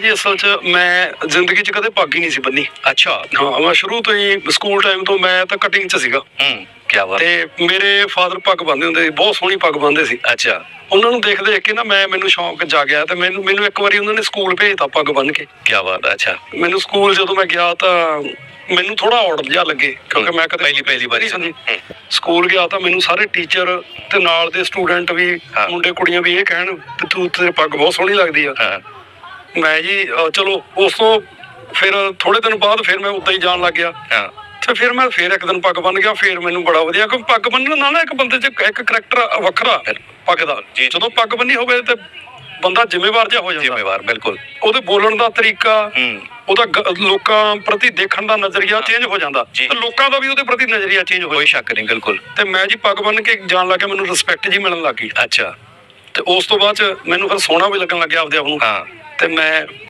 ਜੀ ਅਸਲ 'ਚ ਮੈਂ ਜ਼ਿੰਦਗੀ 'ਚ ਕਦੇ ਪੱਗ ਹੀ ਨਹੀਂ ਸੀ ਬੰਨੀ। ਅੱਛਾ। ਹਾਂ ਮੈਂ ਸ਼ੁਰੂ ਤੋਂ ਹੀ ਸਕੂਲ ਟਾਈਮ ਤੋਂ ਮੈਂ ਤਾਂ ਕਟਿੰਗ 'ਚ ਸੀਗਾ। ਹੂੰ ਕੀ ਬਾਤ। ਤੇ ਮੇਰੇ ਫਾਦਰ ਪੱਗ ਬੰਨ੍ਹਦੇ ਹੁੰਦੇ ਸੀ ਬਹੁਤ ਸੋਹਣੀ ਪੱਗ ਬੰਨ੍ਹਦੇ ਸੀ। ਅੱਛਾ। ਉਹਨਾਂ ਨੂੰ ਦੇਖ ਦੇਖ ਕੇ ਨਾ ਮੈਂ ਮੈਨੂੰ ਸ਼ੌਂਕ ਜਾਗਿਆ ਤੇ ਮੈਨੂੰ ਮੈਨੂੰ ਇੱਕ ਵਾਰੀ ਉਹਨਾਂ ਨੇ ਸਕੂਲ ਭੇਜਤਾ ਪੱਗ ਬੰਨ੍ਹ ਕੇ। ਕੀ ਬਾਤ ਹੈ, ਅੱਛਾ। ਮੈਨੂੰ ਸਕੂਲ ਜਦੋਂ ਮੈਂ ਗਿਆ ਤਾਂ ਮੈਨੂੰ ਥੋੜਾ ਔੜ ਜਿਹਾ ਲੱਗੇ ਕਿਉਂਕਿ ਮੈਂ ਕਦੇ ਪਹਿਲੀ ਪਹਿਲੀ ਵਾਰੀ। ਹੂੰ। ਸਕੂਲ ਗਿਆ ਤਾਂ ਮੈਨੂੰ ਸਾਰੇ ਟੀਚਰ ਤੇ ਨਾਲ ਦੇ ਸਟੂਡੈਂਟ ਵੀ। ਮੁੰਡੇ ਕੁੜੀਆਂ ਵੀ ਇਹ ਕਹਿਣ ਕਿ ਤੂੰ ਤੇਰੀ ਪੱਗ ਬਹੁਤ ਸੋਹਣੀ ਲੱਗਦੀ ਆ। ਮੈਂ ਜੀ ਅਹ ਚਲੋ ਉਸ ਤੋਂ ਫਿਰ ਥੋੜੇ ਦਿਨ ਬਾਅਦ ਫਿਰ ਮੈਂ ਉਦਾਂ ਹੀ ਜਾਣ ਲੱਗ ਗਿਆ। ਹਾਂ। ਤੇ ਫਿਰ ਮੈਂ ਫਿਰ ਇੱਕ ਦਿਨ ਪੱਗ ਬੰਨ ਗਿਆ ਫਿਰ ਮੈਨੂੰ ਬੜਾ ਵਧੀਆ ਕਿਉਂਕਿ ਪੱਗ ਬੰਨਣ ਨਾਲ ਨਾ ਇੱਕ ਬੰਦੇ 'ਚ ਇੱਕ ਕਰੈਕਟਰ ਵੱਖਰਾ ਪੱਗ ਦਾ ਜੀ। ਜਦੋਂ ਪੱਗ ਬੰਨੀ ਹੋਵੇ ਤੇ ਬੰਦਾ ਜ਼ਿੰਮੇਵਾਰ ਜਿਹਾ ਹੋ ਜਾਂਦਾ। ਜ਼ਿੰਮੇਵਾਰ ਬਿਲਕੁਲ। ਉਹਦੇ ਬੋਲਣ ਦਾ ਤਰੀਕਾ ਹੂੰ। ਉਹਦਾ ਗ- ਲੋਕਾਂ ਪ੍ਰਤੀ ਦੇਖਣ ਦਾ ਨਜ਼ਰੀਆ ਚੇਂਜ ਹੋ ਜਾਂਦਾ। ਜੀ। ਤੇ ਲੋਕਾਂ ਦਾ ਵੀ ਉਹਦੇ ਪ੍ਰਤੀ ਨਜ਼ਰੀਆ ਚੇਂਜ ਹੋ ਕੋਈ ਸ਼ੱਕ ਨਹੀਂ ਬਿਲਕੁਲ। ਤੇ ਮੈਂ ਜੀ ਪੱਗ ਬੰਨ ਕੇ ਜਾਣ ਲੱਗਾ ਮੈਨੂੰ ਰਿਸਪੈਕਟ ਜੀ ਮਿਲਣ ਲੱਗੀ ਅੱਛਾ। ਤੇ ਉਸ ਤੋਂ ਬਾਅਦ ਚ ਮੈਨੂੰ ਫਿਰ ਸੋਹਣਾ ਵੀ ਲੱਗਣ ਲੱਗਿਆ ਆਪਦੇ ਆਪ ਨੂੰ। ਹਾਂ। ਤੇ ਮੈਂ